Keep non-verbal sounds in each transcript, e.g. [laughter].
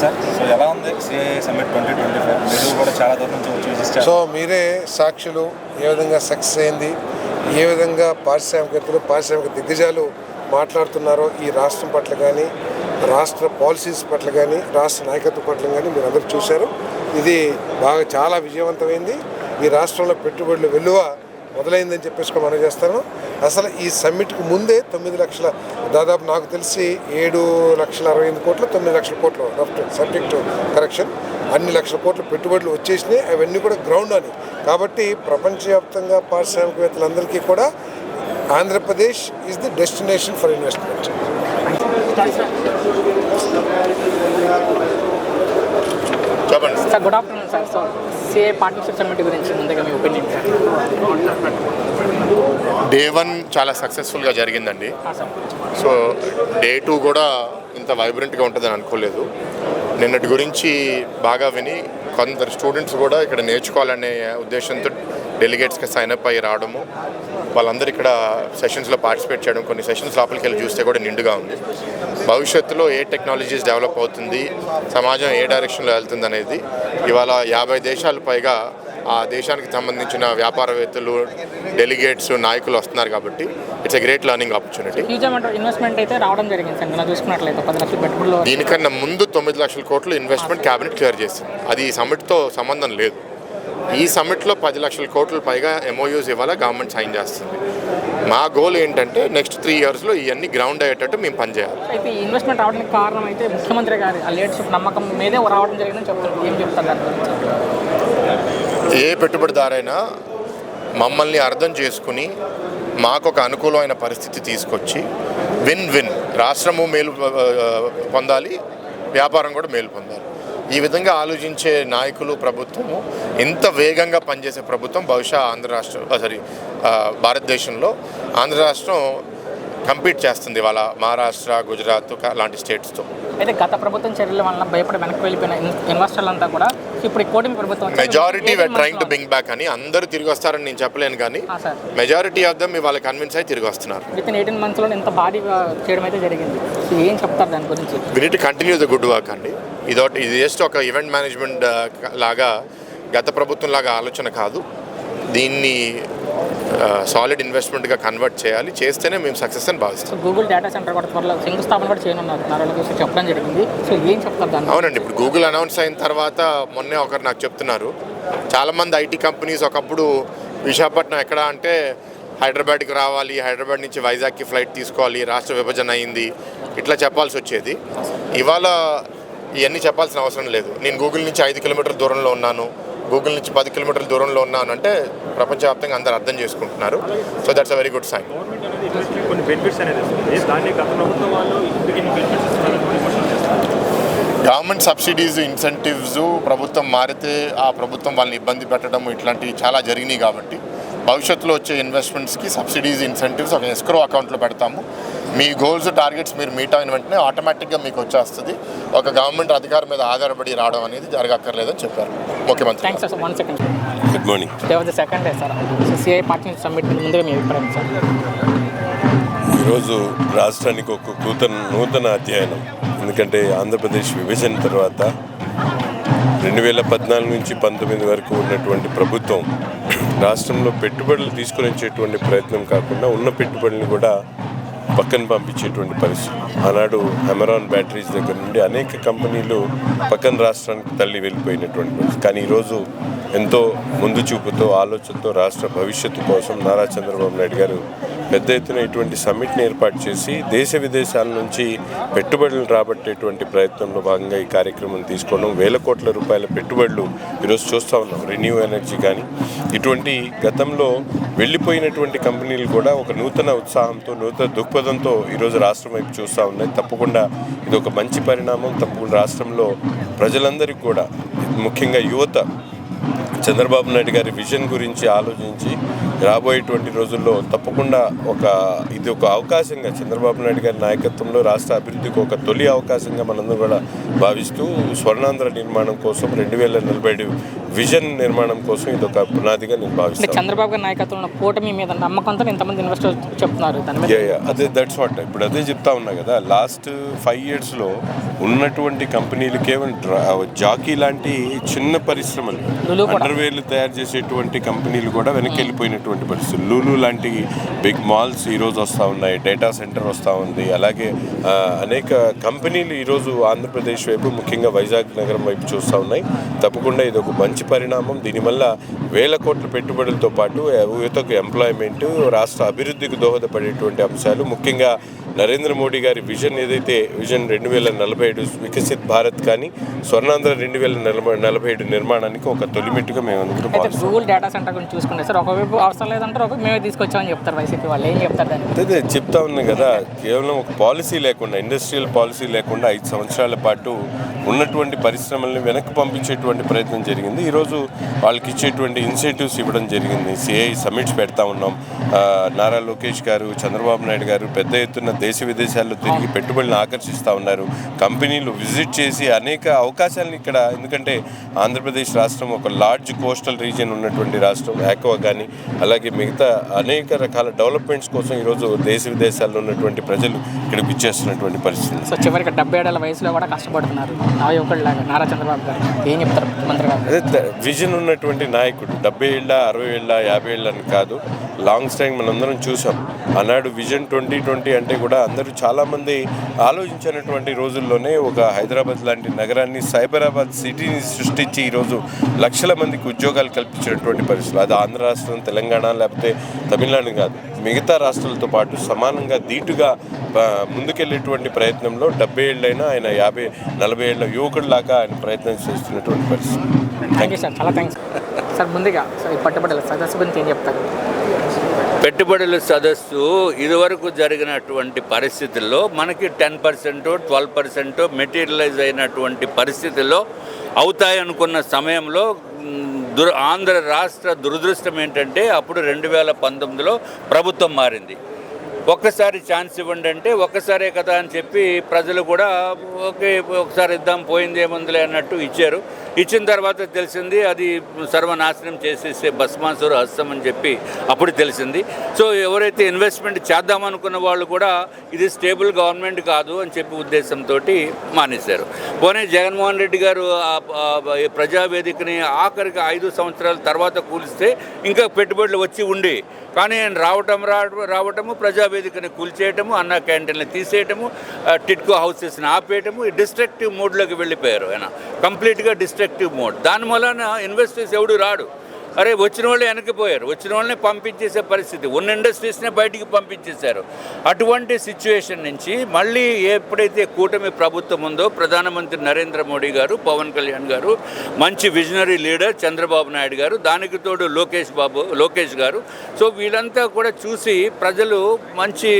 Sir. So ఎలా ఉంది? CII summit twenty twenty five. మీరు కూడా చాలా దూరం నుంచి వచ్చి విజిట్ సో మీరే సాక్షులు ఏ విధంగా సక్సెస్ అయింది ఏ విధంగా పారిశ్రామికవేత్తలు పారిశ్రామిక దిగ్గజాలు మాట్లాడుతున్నారో ఈ రాష్ట్రం పట్ల కానీ రాష్ట్ర పాలసీస్ పట్ల కానీ రాష్ట్ర నాయకత్వం పట్ల కానీ మీరు అందరూ చూశారు. ఇది బాగా చాలా విజయవంతమైంది. ఈ రాష్ట్రంలో పెట్టుబడులు వెలువ మొదలైందని చెప్పేసి మనం చేస్తాను. అసలు ఈ సమ్మిట్కి ముందే తొమ్మిది లక్షల దాదాపు నాకు తెలిసి ఏడు లక్షల అరవై ఎనిమిది కోట్లు తొమ్మిది లక్షల కోట్లు రఫ్ట్ సబ్జెక్ట్ కరెక్షన్ అన్ని లక్షల కోట్ల పెట్టుబడులు వచ్చేసినాయి అవన్నీ కూడా గ్రౌండ్ అని. కాబట్టి ప్రపంచవ్యాప్తంగా పారిశ్రామికవేత్తలందరికీ కూడా Andhra Pradesh is the destination for investment. చెప్పండి. Sir good afternoon sir so CII partnership summit గురించి ముందుగా మీ ఒపీనియన్ సార్ డే వన్ చాలా సక్సెస్ఫుల్గా జరిగిందండి. సో డే టూ కూడా ఇంత వైబ్రెంట్గా ఉంటుందని అనుకోలేదు. నిన్నటి గురించి బాగా విని కొందరు స్టూడెంట్స్ కూడా ఇక్కడ నేర్చుకోవాలనే ఉద్దేశంతో డెలిగేట్స్కి సైన్ అప్ అయ్యి రావడము. వాళ్ళందరూ ఇక్కడ సెషన్స్లో పార్టిసిపేట్ చేయడం కొన్ని సెషన్స్ లోపలికి వెళ్ళి చూస్తే కూడా నిండుగా ఉంది. భవిష్యత్తులో ఏ టెక్నాలజీస్ డెవలప్ అవుతుంది సమాజం ఏ డైరెక్షన్లో వెళ్తుంది అనేది ఇవాళ యాభై దేశాలు పైగా ఆ దేశానికి సంబంధించిన వ్యాపారవేత్తలు డెలిగేట్స్ నాయకులు వస్తున్నారు కాబట్టి it's a great learning opportunity investment అయితే రావడం జరిగింది సార్ చూసుకున్నట్లయితే పది లక్షల పెట్టుబడులు దీనికన్నా ముందు తొమ్మిది లక్షల కోట్లు ఇన్వెస్ట్మెంట్ క్యాబినెట్ క్లియర్ చేసింది. అది సమ్మిట్తో సంబంధం లేదు. ఈ సమ్మిట్లో పది లక్షల కోట్ల పైగా ఎంఓయూస్ ఇవాళ గవర్నమెంట్ సైన్ చేస్తుంది. మా గోల్ ఏంటంటే నెక్స్ట్ త్రీ ఇయర్స్లో ఇవన్నీ గ్రౌండ్ అయ్యేటట్టు మేము పనిచేయాలి. అయితే ఈ ఇన్వెస్ట్మెంట్ రావడానికి కారణం అయితే ముఖ్యమంత్రి గారి లీడర్షిప్ నమ్మకం మీదే రావడం జరిగిందని చెప్తారు ఏం చెప్తారు ఏ పెట్టుబడిదారైనా మమ్మల్ని అర్థం చేసుకుని మాకు ఒక అనుకూలమైన పరిస్థితి తీసుకొచ్చి విన్ విన్ రాష్ట్రము మేలు పొందాలి వ్యాపారం కూడా మేలు పొందాలి. ఈ విధంగా ఆలోచించే నాయకులు ప్రభుత్వము ఇంత వేగంగా పనిచేసే ప్రభుత్వం బహుశా ఆంధ్ర రాష్ట్రం సారీ భారతదేశంలో ఆంధ్ర రాష్ట్రం కంపీట్ చేస్తుంది వాళ్ళ మహారాష్ట్ర గుజరాత్ లాంటి స్టేట్స్తో అయితే గత ప్రభుత్వం చర్యల వల్ల భయపడి వెనక్కి వెళ్ళిపోయిన ఇన్- ఇన్వెస్టర్లంతా కూడా ఇప్పుడు ఈ కూటమి ప్రభుత్వం majority trying to bring back అని అందరూ తిరిగి వస్తారని నేను చెప్పలేను కానీ మెజారిటీ ఆఫ్ దమ్ ఇవాళ కన్విన్స్ అయి తిరిగి వస్తున్నారు. విత్ ఇన్ ఎయిటీన్ మంత్స్లో ఇంత భారీగా చేయడం అయితే జరిగింది. ఏం చెప్తారు దాని గురించి? We need continue the good work అండి. ఇదొకటి ఇది జస్ట్ ఒక ఈవెంట్ మేనేజ్మెంట్ లాగా గత ప్రభుత్వం లాగా ఆలోచన కాదు. దీన్ని సాలిడ్ ఇన్వెస్ట్మెంట్గా కన్వర్ట్ చేయాలి. చేస్తేనే మేము సక్సెస్ అని భావిస్తాం. గూగుల్ డేటా సెంటర్ కూడా త్వరలో శంకుస్థాపన కూడా చేయనున్నారు. చెప్పడం జరిగింది. సో ఏం చెప్తారు? అవునండి. ఇప్పుడు గూగుల్ అనౌన్స్ అయిన తర్వాత మొన్నే ఒకరు నాకు చెప్తున్నారు. చాలామంది ఐటీ కంపెనీస్ ఒకప్పుడు విశాఖపట్నం ఎక్కడ అంటే హైదరాబాద్కి రావాలి హైదరాబాద్ నుంచి వైజాగ్కి ఫ్లైట్ తీసుకోవాలి రాష్ట్ర విభజన అయింది. ఇట్లా చెప్పాల్సి వచ్చేది. ఇవాళ ఇవన్నీ చెప్పాల్సిన అవసరం లేదు. నేను గూగుల్ నుంచి ఐదు కిలోమీటర్ల దూరంలో ఉన్నాను. గూగుల్ నుంచి పది కిలోమీటర్ల దూరంలో ఉన్నాను అంటే ప్రపంచవ్యాప్తంగా అందరు అర్థం చేసుకుంటున్నారు. So that's a very good sign government subsidies incentives ప్రభుత్వం మారితే ఆ ప్రభుత్వం వాళ్ళని ఇబ్బంది పెట్టడం ఇట్లాంటివి చాలా జరిగినాయి కాబట్టి భవిష్యత్తులో వచ్చే ఇన్వెస్ట్మెంట్స్కి సబ్సిడీస్ ఇన్సెంటివ్స్ ఒక ఎస్క్రో అకౌంట్లో పెడతాము. మీ గోల్స్ టార్గెట్స్ మీరు మీట్ అయిన వెంటనే ఆటోమేటిక్గా మీకు వచ్చేస్తుంది. ఒక గవర్నమెంట్ అధికారం మీద ఆధారపడి రావడం అనేది జరగక్కర్లేదని చెప్పారు ముఖ్యమంత్రి thanks sir one second good morning దేవర్ second day sir CII summit ముందుగా మీ అభిప్రాయం సార్ ఈరోజు రాష్ట్రానికి ఒక నూతన నూతన అధ్యయనం. ఎందుకంటే ఆంధ్రప్రదేశ్ విభజన తర్వాత రెండు వేల పద్నాలుగు నుంచి పంతొమ్మిది వరకు ఉన్నటువంటి ప్రభుత్వం రాష్ట్రంలో పెట్టుబడులు తీసుకొని వచ్చేటువంటి ప్రయత్నం కాకుండా ఉన్న పెట్టుబడులను కూడా పక్కన పంపించేటువంటి పరిస్థితి. ఆనాడు అమెరాన్ బ్యాటరీస్ దగ్గర నుండి అనేక కంపెనీలు పక్కన రాష్ట్రానికి తల్లి వెళ్ళిపోయినటువంటి పరిస్థితి. కానీ ఈరోజు ఎంతో ముందు చూపుతో ఆలోచనతో రాష్ట్ర భవిష్యత్తు కోసం నారా చంద్రబాబు నాయుడు గారు పెద్ద ఎత్తున ఇటువంటి సమ్మిట్ని ఏర్పాటు చేసి దేశ విదేశాల నుంచి పెట్టుబడులు రాబట్టేటువంటి ప్రయత్నంలో భాగంగా ఈ కార్యక్రమం తీసుకోవడం వేల కోట్ల రూపాయల పెట్టుబడులు ఈరోజు చూస్తూ ఉన్నాం. రెన్యూ ఎనర్జీ కానీ. ఇటువంటి గతంలో వెళ్ళిపోయినటువంటి కంపెనీలు కూడా ఒక నూతన ఉత్సాహంతో నూతన దృక్పథంతో ఈరోజు రాష్ట్రం వైపు చూస్తూ ఉన్నాయి. తప్పకుండా ఇది ఒక మంచి పరిణామం. తప్పకుండా రాష్ట్రంలో ప్రజలందరికీ కూడా ముఖ్యంగా యువత చంద్రబాబు నాయుడు గారి విజన్ గురించి ఆలోచించి రాబోయేటువంటి రోజుల్లో తప్పకుండా ఒక ఇది ఒక అవకాశంగా చంద్రబాబు నాయుడు గారి నాయకత్వంలో రాష్ట్ర అభివృద్ధికి ఒక తొలి అవకాశంగా మనందరం కూడా భావిస్తూ స్వర్ణాంధ్ర నిర్మాణం కోసం రెండు వేల నలభై విజన్ నిర్మాణం కోసం ఇది ఒక పునాదిగా నేను భావిస్తాను చంద్రబాబు గారి నాయకత్వంలో కూటమి మీద నమ్మకంతో ఇంతమంది ఇన్వెస్టర్స్ చెప్తున్నారు. అదే దట్స్ వాట్ ఇప్పుడు అదే చెప్తా ఉన్నా కదా లాస్ట్ ఫైవ్ ఇయర్స్లో ఉన్నటువంటి కంపెనీలు కేవలం జాకీ లాంటి చిన్న పరిశ్రమలు. అండర్వేర్లు తయారు చేసేటువంటి కంపెనీలు కూడా వెనక్కి వెళ్ళిపోయినటువంటి పరిస్థితులు. లూలు లాంటి బిగ్ మాల్స్ ఈరోజు వస్తూ ఉన్నాయి డేటా సెంటర్ వస్తూ ఉంది. అలాగే అనేక కంపెనీలు ఈరోజు ఆంధ్రప్రదేశ్ వైపు ముఖ్యంగా వైజాగ్ నగరం వైపు చూస్తూ ఉన్నాయి. తప్పకుండా ఇది ఒక మంచి పరిణామం. దీనివల్ల వేల కోట్ల పెట్టుబడులతో పాటు యువతకు ఎంప్లాయ్మెంట్ రాష్ట్ర అభివృద్ధికి దోహదపడేటువంటి అంశాలు ముఖ్యంగా నరేంద్ర మోడీ గారి విజన్ ఏదైతే విజన్ రెండు వేల నలభై ఏడు వికసిత్ భారత్ కానీ స్వర్ణాంధ్ర రెండు వేల నలభై నలభై ఏడు నిర్మాణానికి ఒక తొలిమెట్టుగా మేము గూగుల్ డేటా సెంటర్ గురించి చూసుకుంటే సార్ ఒకవైపు అవసరం లేదంటారు ఒక మేమే తీసుకొచ్చామని చెప్తారు వైసీపీ వాళ్ళు. ఏం చెప్తారు అదే చెప్తా ఉన్నా కదా కేవలం ఒక పాలసీ లేకుండా ఇండస్ట్రియల్ పాలసీ లేకుండా ఐదు సంవత్సరాల పాటు ఉన్నటువంటి పరిశ్రమల్ని వెనక్కి పంపించేటువంటి ప్రయత్నం జరిగింది. ఈరోజు వాళ్ళకి ఇచ్చేటువంటి ఇన్సెంటివ్స్ ఇవ్వడం జరిగింది. సిఐ సమిట్స్ పెడతా ఉన్నాం. నారా లోకేష్ గారు చంద్రబాబు నాయుడు గారు పెద్ద ఎత్తున దేశ విదేశాల్లో తిరిగి పెట్టుబడులను ఆకర్షిస్తూ ఉన్నారు. కంపెనీలు విజిట్ చేసి అనేక అవకాశాలను ఇక్కడ ఎందుకంటే ఆంధ్రప్రదేశ్ రాష్ట్రం ఒక లార్జ్ కోస్టల్ రీజియన్ ఉన్నటువంటి రాష్ట్రం యాక్వా కానీ అలాగే మిగతా అనేక రకాల డెవలప్మెంట్స్ కోసం ఈరోజు దేశ విదేశాల్లో ఉన్నటువంటి ప్రజలు ఇక్కడికి ఇచ్చేస్తున్నటువంటి పరిస్థితి. సో చివరికి డెబ్బై ఏడేళ్ళ వయసులో కూడా కష్టపడుతున్నారు. నారా చంద్రబాబు గారు ఏం చెప్తారు ముఖ్యమంత్రి గారు? అదే విజన్ ఉన్నటువంటి నాయకుడు డెబ్బై ఏళ్ళ అరవై ఏళ్ళ యాభై ఏళ్ళ అని కాదు లాంగ్ టైం మనందరం చూసాం. ఆనాడు విజన్ ట్వంటీ ట్వంటీ అంటే కూడా అందరూ చాలామంది ఆలోచించినటువంటి రోజుల్లోనే ఒక హైదరాబాద్ లాంటి నగరాన్ని సైబరాబాద్ సిటీని సృష్టించి ఈరోజు లక్షల మందికి ఉద్యోగాలు కల్పించినటువంటి పరిస్థితులు. అది ఆంధ్ర రాష్ట్రం తెలంగాణ లేకపోతే తమిళనాడు కాదు. మిగతా రాష్ట్రాలతో పాటు సమానంగా ధీటుగా ముందుకెళ్ళేటువంటి ప్రయత్నంలో డెబ్బై ఏళ్ళైనా ఆయన యాభై నలభై ఏళ్ళ యువకుడిలాగా ఆయన ప్రయత్నం చేస్తున్నటువంటి పరిస్థితి. థ్యాంక్ యూ సార్ చాలా థ్యాంక్స్ సార్ [laughs] ముందుగా సార్ ఈ పట్టుబడుల సదస్సు గురించి ఏం చెప్తారు? పెట్టుబడుల సదస్సు ఇదివరకు జరిగినటువంటి పరిస్థితుల్లో మనకి ten percent twelve percent materialize అయినటువంటి పరిస్థితుల్లో అవుతాయనుకున్న సమయంలో దుర్ ఆంధ్ర రాష్ట్ర దురదృష్టం ఏంటంటే అప్పుడు రెండు వేల పంతొమ్మిదిలో ప్రభుత్వం మారింది. ఒక్కసారి ఛాన్స్ ఇవ్వండి అంటే ఒక్కసారే కదా అని చెప్పి ప్రజలు కూడా ఓకే ఒకసారి ఇద్దాం పోయింది ఏముందిలే అన్నట్టు ఇచ్చారు. ఇచ్చిన తర్వాత తెలిసింది అది సర్వనాశనం చేసేసే భస్మాసురు హస్తం అని చెప్పి అప్పుడు తెలిసింది. సో ఎవరైతే ఇన్వెస్ట్మెంట్ చేద్దామనుకున్న వాళ్ళు కూడా ఇది స్టేబుల్ గవర్నమెంట్ కాదు అని చెప్పి ఉద్దేశంతో మానేశారు. పోనీ జగన్మోహన్ రెడ్డి గారు ఆ- ప్రజావేదికని ఆఖరికి ఐదు సంవత్సరాల తర్వాత కూలిస్తే ఇంకా పెట్టుబడులు వచ్చి ఉండి. కానీ రావటం రావటము రావటము ప్రజావేదికని కూల్చేయటము అన్న క్యాంటీన్లు తీసేయటము ఆ, టిట్కో హౌసెస్ని ఆపేయటము ఈ డిస్ట్రక్టివ్ మోడ్లోకి వెళ్ళిపోయారు ఆయన కంప్లీట్గా డిస్ట్రక్టివ్ మోడ్. దాని వలన ఇన్వెస్టర్స్ ఎవడు రాడు. అరే వచ్చిన వాళ్ళు వెనక్కిపోయారు. వచ్చిన వాళ్ళని పంపించేసే పరిస్థితి. ఉన్న ఇండస్ట్రీస్నే బయటికి పంపించేశారు. అటువంటి సిచ్యువేషన్ నుంచి మళ్ళీ ఎప్పుడైతే కూటమి ప్రభుత్వం ఉందో ప్రధానమంత్రి నరేంద్ర మోడీ గారు పవన్ కళ్యాణ్ గారు మంచి విజనరీ లీడర్ చంద్రబాబు నాయుడు గారు దానికి తోడు లోకేష్ బాబు లోకేష్ గారు. సో వీళ్ళంతా కూడా చూసి ప్రజలు మంచి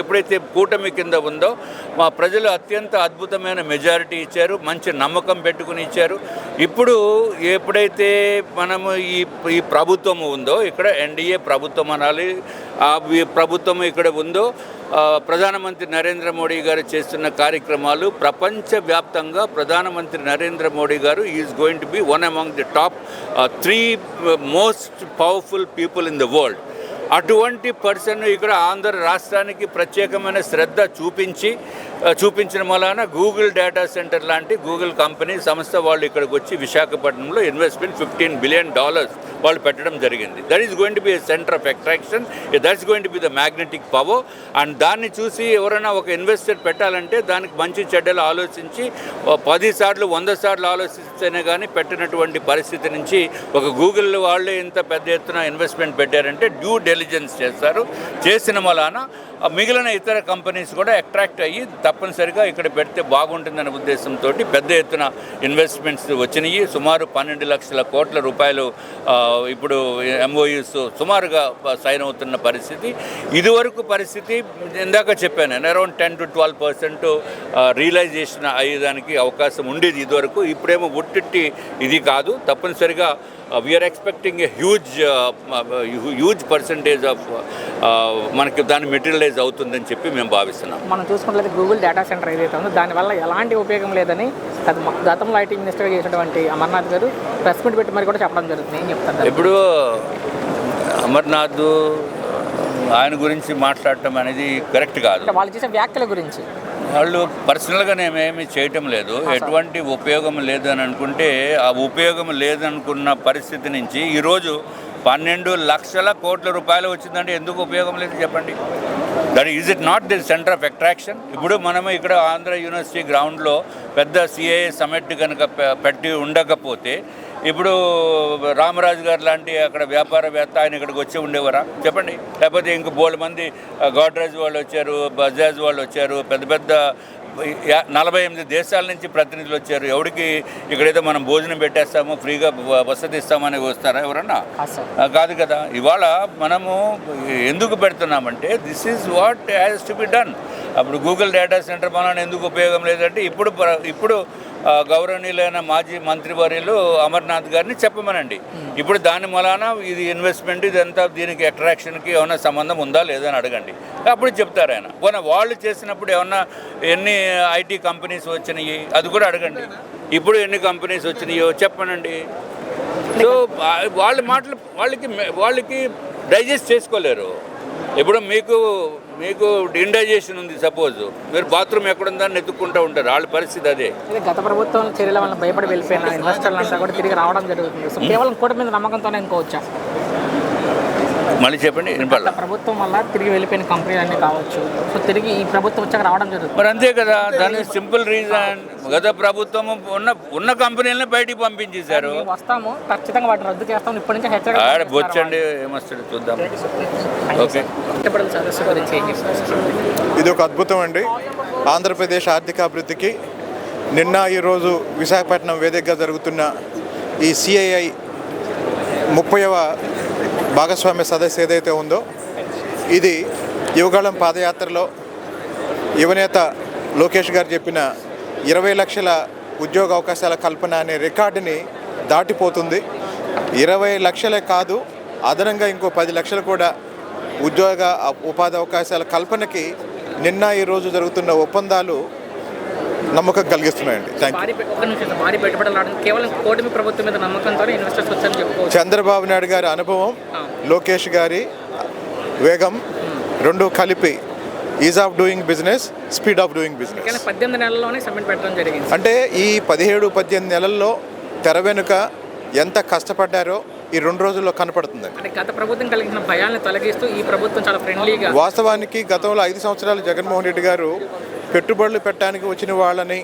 ఎప్పుడైతే కూటమి కింద ఉందో మా ప్రజలు అత్యంత అద్భుతమైన మెజారిటీ ఇచ్చారు. మంచి నమ్మకం పెట్టుకుని ఇచ్చారు. ఇప్పుడు ఎప్పుడైతే మనము ఈ ఈ ఈ ప్రభుత్వం ఉందో ఇక్కడ ఎన్డీఏ ప్రభుత్వం అనాలి. ఆ ప్రభుత్వం ఇక్కడ ఉందో ప్రధానమంత్రి నరేంద్ర మోడీ గారు చేస్తున్న కార్యక్రమాలు ప్రపంచవ్యాప్తంగా ప్రధానమంత్రి Narendra Modi garu is going to be one among the top three most powerful people in the world. అటువంటి పర్సన్ ఇక్కడ ఆంధ్ర రాష్ట్రానికి ప్రత్యేకమైన శ్రద్ధ చూపించి చూపించిన వలన గూగుల్ డేటా సెంటర్ లాంటి గూగుల్ కంపెనీ సంస్థ వాళ్ళు ఇక్కడికి వచ్చి విశాఖపట్నంలో ఇన్వెస్ట్మెంట్ ఫిఫ్టీన్ బిలియన్ డాలర్స్ వాళ్ళు పెట్టడం జరిగింది. That is going to be centre of attraction that's going to be the magnetic power and దాన్ని చూసి ఎవరైనా ఒక ఇన్వెస్టర్ పెట్టాలంటే దానికి మంచి చెడ్డలు ఆలోచించి పది సార్లు వంద సార్లు ఆలోచిస్తేనే కానీ పెట్టినటువంటి పరిస్థితి నుంచి ఒక గూగుల్ వాళ్ళే ఇంత పెద్ద ఎత్తున ఇన్వెస్ట్మెంట్ పెట్టారంటే డ్యూ ఇంటెలిజెన్స్ చేస్తారు చేసిన వలన మిగిలిన ఇతర కంపెనీస్ కూడా అట్రాక్ట్ అయ్యి తప్పనిసరిగా ఇక్కడ పెడితే బాగుంటుందనే ఉద్దేశంతో పెద్ద ఎత్తున ఇన్వెస్ట్మెంట్స్ వచ్చినాయి. సుమారు పన్నెండు లక్షల కోట్ల రూపాయలు ఇప్పుడు ఎంఓయూస్ సుమారుగా సైన్ అవుతున్న పరిస్థితి. ఇదివరకు పరిస్థితి ఇందాక చెప్పాను నేను around ten to twelve percent realization అయ్యేదానికి అవకాశం ఉండేది ఇదివరకు. ఇప్పుడేమో ఉట్టిట్టి ఇది కాదు. తప్పనిసరిగా we're expecting a huge huge percentage of మనకి దాని మెటీరియల్ మెటీరియలైజ్ అవుతుందని చెప్పి మేము భావిస్తున్నాం. మనం చూసుకున్నట్లయితే గూగుల్ డేటా సెంటర్ ఏదైతే ఉందో దానివల్ల ఎలాంటి ఉపయోగం లేదని గత గతంలో ఐటీ మినిస్టర్గా చేసినటువంటి అమర్నాథ్ గారు ప్రెస్ మీట్ పెట్టి మరి కూడా చెప్పడం జరుగుతుంది. ఏం చెప్తారు ఇప్పుడు అమర్నాథ్ ఆయన గురించి మాట్లాడటం అనేది కరెక్ట్ కాదు. వాళ్ళు చేసే వ్యాఖ్యల గురించి. వాళ్ళు పర్సనల్గా నేమేమి చేయటం లేదు. ఎటువంటి ఉపయోగం లేదని అనుకుంటే ఆ ఉపయోగం లేదనుకున్న పరిస్థితి నుంచి ఈరోజు పన్నెండు లక్షల కోట్ల రూపాయలు వచ్చిందంటే ఎందుకు ఉపయోగం లేదు చెప్పండి? That is it not the centre of attraction ఇప్పుడు మనము ఇక్కడ ఆంధ్ర యూనివర్సిటీ గ్రౌండ్లో పెద్ద సిఏ సమిట్ కనుక పెట్టి ఉండకపోతే ఇప్పుడు రామరాజు గారు లాంటి అక్కడ వ్యాపారవేత్త ఆయన ఇక్కడికి వచ్చి ఉండేవారా? చెప్పండి. లేకపోతే ఇంక బోల్డ్ మంది గోడ్రేజ్ వాళ్ళు వచ్చారు బజాజ్ వాళ్ళు వచ్చారు పెద్ద పెద్ద నలభై ఎనిమిది దేశాల నుంచి ప్రతినిధులు వచ్చారు. ఎవరికి ఇక్కడైతే మనం భోజనం పెట్టేస్తాము ఫ్రీగా వసతి ఇస్తామని వస్తారా ఎవరన్నా? కాదు కాదు. ఇవాళ మనము ఎందుకు పెడుతున్నామంటే this is what has to be done అప్పుడు గూగుల్ డేటా సెంటర్ మన ఎందుకు ఉపయోగం లేదంటే ఇప్పుడు ఇప్పుడు గౌరవనీయులైన మాజీ మంత్రివర్యులు అమర్నాథ్ గారిని చెప్పమనండి. ఇప్పుడు దాని మూలాన ఇది ఇన్వెస్ట్మెంట్ ఇదంతా దీనికి అట్రాక్షన్కి ఏమైనా సంబంధం ఉందా లేదా అని అడగండి. అప్పుడు చెప్తారు ఆయన. పోనీ వాళ్ళు చేసినప్పుడు ఏమన్నా ఎన్ని ఐటీ కంపెనీస్ వచ్చినాయి? అది కూడా అడగండి. ఇప్పుడు ఎన్ని కంపెనీస్ వచ్చినాయో చెప్పనండి. సో వాళ్ళ మాటలు వాళ్ళకి వాళ్ళకి డైజెస్ట్ చేసుకోలేరు. ఇప్పుడు మీకు మీకు ఇండైజేషన్ ఉంది సపోజ్. మీరు బాత్రూమ్ ఎక్కడుందని ఎత్తుక్కుంటూ ఉంటారు. వాళ్ళ పరిస్థితి అదే. గత ప్రభుత్వం చర్యల వల్ల భయపడి వెళ్ళిపోయిన ఇన్వెస్టర్లంతా [laughs] కూడా తిరిగి రావడం జరుగుతుంది. సో కేవలం కూటమి మీద నమ్మకంతోనే అనుకోవచ్చా మళ్ళీ చెప్పండి వినపడ గత ప్రభుత్వం వల్ల తిరిగి వెళ్ళిపోయిన కంపెనీలు అన్నీ కావచ్చు. సో తిరిగి ఈ ప్రభుత్వం వచ్చాక రావడం జరుగుతుంది. మరి అంతే కదా దాని సింపుల్ రీజన్ గత ప్రభుత్వం ఉన్న ఉన్న కంపెనీలను బయటికి పంపించేశారు. మేము వస్తాము ఖచ్చితంగా వాటిని రద్దు చేస్తాం. ఇప్పటి నుంచి హెచ్చరిక బొచ్చండి ఏమొస్తాడు చూద్దాం. ఓకే ఇది ఒక అద్భుతం అండి. ఆంధ్రప్రదేశ్ ఆర్థికాభివృద్ధికి నిన్న ఈరోజు విశాఖపట్నం వేదికగా జరుగుతున్న ఈ సిఐఐ ముప్పైవ భాగస్వామ్య సదస్సు ఏదైతే ఉందో ఇది యువగాళం పాదయాత్రలో యువనేత లోకేష్ గారు చెప్పిన ఇరవై లక్షల ఉద్యోగ అవకాశాల కల్పన అనే రికార్డుని దాటిపోతుంది. ఇరవై లక్షలే కాదు అదనంగా ఇంకో పది లక్షలు కూడా ఉద్యోగ ఉపాధి అవకాశాల కల్పనకి నిన్న ఈరోజు జరుగుతున్న ఒప్పందాలు నమ్మకం కలిగిస్తున్నాయండి. చంద్రబాబు నాయుడు గారి అనుభవం లోకేష్ గారి వేగం రెండు కలిపి ease of doing business speed of doing business. పద్దెనిమిది నెలల్లోనే సబ్మిట్ పెట్టడం జరిగింది. అంటే ఈ పదిహేడు పద్దెనిమిది నెలల్లో తెర వెనుక ఎంత కష్టపడ్డారో ఈ రెండు రోజుల్లో కనపడుతుందండి. అంటే గత ప్రభుత్వం కలిగించిన భయాలను తొలగిస్తూ ఈ ప్రభుత్వం చాలా ఫ్రెండ్లీగా వాస్తవానికి గతంలో ఐదు సంవత్సరాలు జగన్మోహన్ రెడ్డి గారు పెట్టుబడులు పెట్టడానికి వచ్చిన వాళ్ళని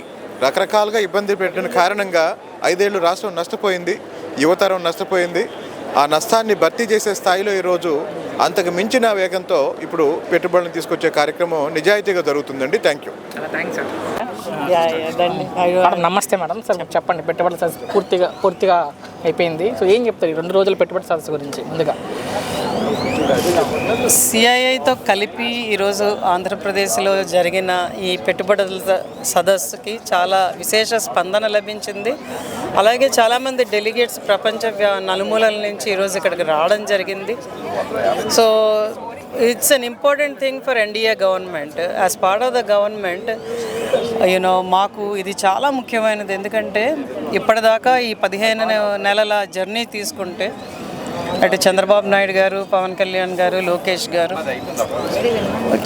రకరకాలుగా ఇబ్బంది పెట్టిన కారణంగా ఐదేళ్ళు రాష్ట్రం నష్టపోయింది యువతరం నష్టపోయింది. ఆ నష్టాన్ని భర్తీ చేసే స్థాయిలో ఈరోజు అంతకు మించిన వేగంతో ఇప్పుడు పెట్టుబడులను తీసుకొచ్చే కార్యక్రమం నిజాయితీగా జరుగుతుందండి. థ్యాంక్ యూ నమస్తే మేడం. సార్ చెప్పండి పెట్టుబడి సదస్సు పూర్తిగా పూర్తిగా అయిపోయింది. సో ఏం చెప్తారు ఈ రెండు రోజుల పెట్టుబడి సదస్సు గురించి ముందుగా? సిఐఐతో కలిపి ఈరోజు ఆంధ్రప్రదేశ్లో జరిగిన ఈ పెట్టుబడుల సదస్సుకి చాలా విశేష స్పందన లభించింది. అలాగే చాలామంది డెలిగేట్స్ ప్రపంచ నలుమూలల నుంచి ఈరోజు ఇక్కడికి రావడం జరిగింది. So it's an important thing for NDA government. As part of the government you know మాకు ఇది చాలా ముఖ్యమైనది. ఎందుకంటే ఇప్పటిదాకా ఈ పదిహేను నెలల జర్నీ తీసుకుంటే అటు చంద్రబాబు నాయుడు గారు పవన్ కళ్యాణ్ గారు లోకేష్ గారు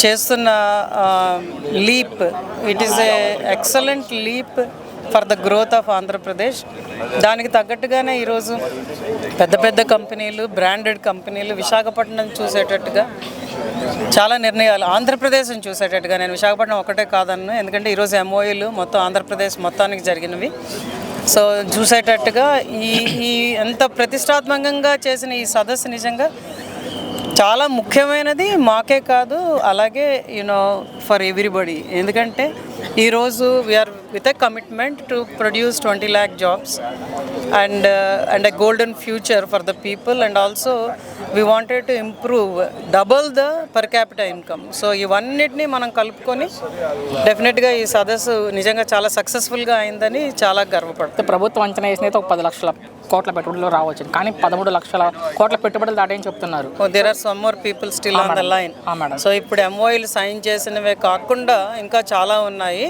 చేస్తున్న leap it is a excellent leap for the growth of Andhra Pradesh దానికి తగ్గట్టుగానే ఈరోజు పెద్ద పెద్ద కంపెనీలు బ్రాండెడ్ కంపెనీలు విశాఖపట్నం చూసేటట్టుగా చాలా నిర్ణయాలు ఆంధ్రప్రదేశ్ని చూసేటట్టుగా నేను విశాఖపట్నం ఒకటే కాదన్ను. ఎందుకంటే ఈరోజు ఎంఓయూలు మొత్తం ఆంధ్రప్రదేశ్ మొత్తానికి జరిగినవి. సో చూసేటట్టుగా ఈ ఈ ఎంత ప్రతిష్టాత్మకంగా చేసిన ఈ సదస్సు నిజంగా చాలా ముఖ్యమైనది మాకే కాదు అలాగే యూనో ఫర్ ఎవ్రీబడి ఎందుకంటే ఈరోజు we're with a commitment to produce twenty lakh jobs and and a golden future for the people and also we wanted to improve double the per capita income so ఇవన్నిటిని మనం కలుపుకొని డెఫినెట్గా ఈ సదస్సు నిజంగా చాలా సక్సెస్ఫుల్గా అయిందని చాలా గర్వపడుతుంది ప్రభుత్వం అంచనా వేసినైతే ఒక పది లక్షల కోట్ల పెట్టుబడులు రావచ్చు కానీ పదమూడు లక్షల కోట్ల పెట్టుబడులు దాటేని చెప్తున్నారు. There are some more people still on the line madam. So ఇప్పుడు ఎంఓఐలు సైన్ చేసినవే కాకుండా ఇంకా చాలా ఉన్నాయి.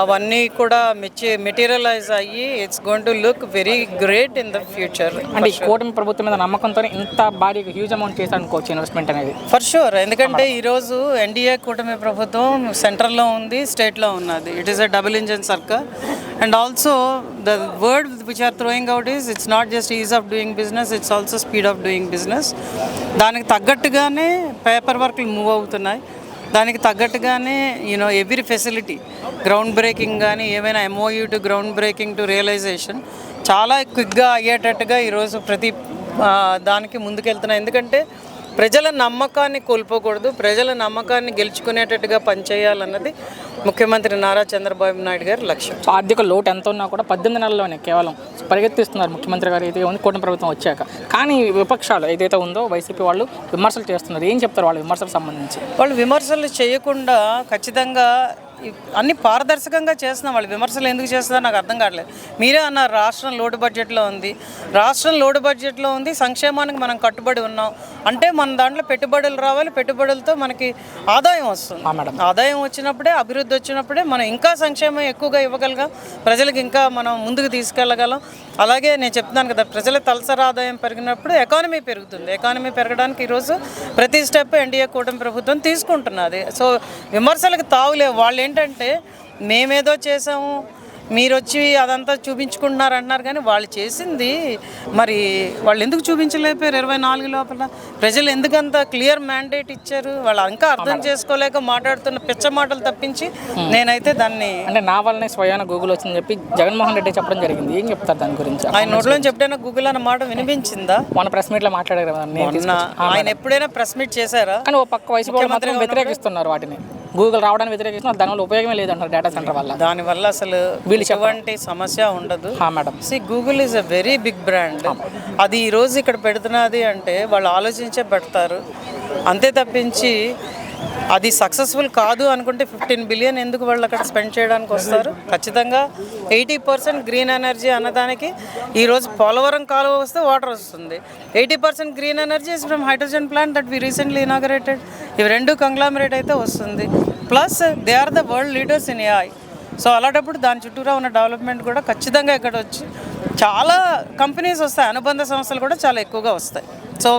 అవన్నీ కూడా మెచ్చి మెటీరియలైజ్ అయ్యి it's going to look very great in the future అంటే ఈ కూటమి ప్రభుత్వం మీద నమ్మకంతో ఇంత భారీ హ్యూజ్ అమౌంట్ చేశారు అనుకోవచ్చు ఇన్వెస్ట్మెంట్ అనేది. ఫర్ షూర్ ఎందుకంటే ఈరోజు ఎన్డీఏ కూటమి ప్రభుత్వం సెంట్రల్లో ఉంది స్టేట్లో ఉన్నది. It is a double engine సర్కార్ and also the word which are throwing out is it's not just ease of doing business it's also speed of doing business. దానికి తగ్గట్టుగానే పేపర్ వర్క్లు మూవ్ అవుతున్నాయి. దానికి తగ్గట్టుగానే you know every facility ground breaking కానీ ఏమైనా MOU to ground breaking to realization చాలా క్విక్గా అయ్యేటట్టుగా ఈరోజు ప్రతి దానికి ముందుకెళ్తున్నాయి. ఎందుకంటే ప్రజల నమ్మకాన్ని కోల్పోకూడదు ప్రజల నమ్మకాన్ని గెలుచుకునేటట్టుగా పనిచేయాలన్నది ముఖ్యమంత్రి నారా చంద్రబాబు నాయుడు గారి లక్ష్యం. ఆర్థిక లోటు ఎంత ఉన్నా కూడా పద్దెనిమిది నెలల్లోనే కేవలం పరిగెత్తిస్తున్నారు ముఖ్యమంత్రి గారు. అయితే ఉంది కూటమి ప్రభుత్వం వచ్చాక. కానీ విపక్షాలు ఏదైతే ఉందో వైసీపీ వాళ్ళు విమర్శలు చేస్తున్నారు. ఏం చెప్తారు వాళ్ళ విమర్శలకు సంబంధించి? వాళ్ళు విమర్శలు చేయకుండా ఖచ్చితంగా అన్ని పారదర్శకంగా చేస్తున్నాం వాళ్ళు విమర్శలు ఎందుకు చేస్తున్నారో నాకు అర్థం కావట్లేదు. మీరే అన్నారు రాష్ట్రం లోటు బడ్జెట్లో ఉంది. రాష్ట్రం లోటు బడ్జెట్లో ఉంది సంక్షేమానికి మనం కట్టుబడి ఉన్నాం. అంటే మన దాంట్లో పెట్టుబడులు రావాలి పెట్టుబడులతో మనకి ఆదాయం వస్తుంది. మేడం. ఆదాయం వచ్చినప్పుడే అభివృద్ధి వచ్చినప్పుడే మనం ఇంకా సంక్షేమం ఎక్కువగా ఇవ్వగలగాం. ప్రజలకు ఇంకా మనం ముందుకు తీసుకెళ్ళగలం. అలాగే నేను చెప్తున్నాను కదా ప్రజల తలసరి ఆదాయం పెరిగినప్పుడు ఎకానమీ పెరుగుతుంది. ఎకానమీ పెరగడానికి ఈరోజు ప్రతి స్టెప్ ఎన్డీఏ కూటమి ప్రభుత్వం తీసుకుంటున్నది. సో విమర్శలకు తావులేవు వాళ్ళు ఏంటంటే మేమేదో చేసాము మీరు వచ్చి అదంతా చూపించుకుంటున్నారు అంటున్నారు కానీ వాళ్ళు చేసింది మరి వాళ్ళు ఎందుకు చూపించలేకపోయారు ఇరవై నాలుగు లోపల? ప్రజలు ఎందుకంత క్లియర్ మ్యాండేట్ ఇచ్చారు? వాళ్ళు ఇంకా అర్థం చేసుకోలేక మాట్లాడుతున్న పిచ్చ మాటలు తప్పించి నేనైతే దాన్ని అంటే నా వల్లనే స్వయాన గూగుల్ వచ్చిందని చెప్పి జగన్మోహన్ రెడ్డి చెప్పడం జరిగింది. ఏం చెప్తారు దాని గురించి? ఆయన నోట్లో చెప్పిన గూగుల్ అన్న మాట వినిపించిందా? మన ప్రెస్ మీట్లో మాట్లాడారు కదా నేను మొన్న తీసుకొచ్చి- ఆయన ఎప్పుడైనా ప్రెస్ మీట్ చేశారా? కానీ ఓ పక్క మాత్రం వ్యతిరేకిస్తున్నారు వాటిని. గూగుల్ రావడానికి వ్యతిరేకిస్తున్నారు దానివల్ల ఉపయోగమే లేదంటారు డేటా సెంటర్ వల్ల. దానివల్ల అసలు ఎటువంటి సమస్య ఉండదు. హా, madam. See Google is a very big brand అది ఈ రోజు ఇక్కడ పెడుతున్నది అంటే వాళ్ళు ఆలోచించే పెడతారు. అంతే తప్పించి అది సక్సెస్ఫుల్ కాదు అనుకుంటే ఫిఫ్టీన్ బిలియన్ ఎందుకు వాళ్ళు అక్కడ స్పెండ్ చేయడానికి వస్తారు? ఖచ్చితంగా ఎయిటీ పర్సెంట్ గ్రీన్ ఎనర్జీ అన్నదానికి ఈరోజు పోలవరం కాలువ వస్తే వాటర్ వస్తుంది. Eighty percent green energy is from hydrogen plant that we recently inaugurated ఇవి రెండు కంగ్లామరేట్ అయితే వస్తుంది. Plus they are the world leaders in AI so అలాంటప్పుడు దాని చుట్టూరా ఉన్న డెవలప్మెంట్ కూడా ఖచ్చితంగా ఇక్కడ వచ్చి చాలా కంపెనీస్ వస్తాయి. అనుబంధ సంస్థలు కూడా చాలా ఎక్కువగా వస్తాయి. సో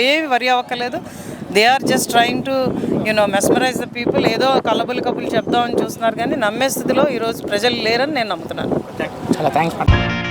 ఏమి worry అవ్వక్కర్లేదు. They are just trying to you know mesmerize the people ఏదో కలబులు కబులు చెప్దామని చూస్తున్నారు కానీ నమ్మే స్థితిలో ఈరోజు ప్రజలు లేరని నేను నమ్ముతున్నాను. చాలా థ్యాంక్స్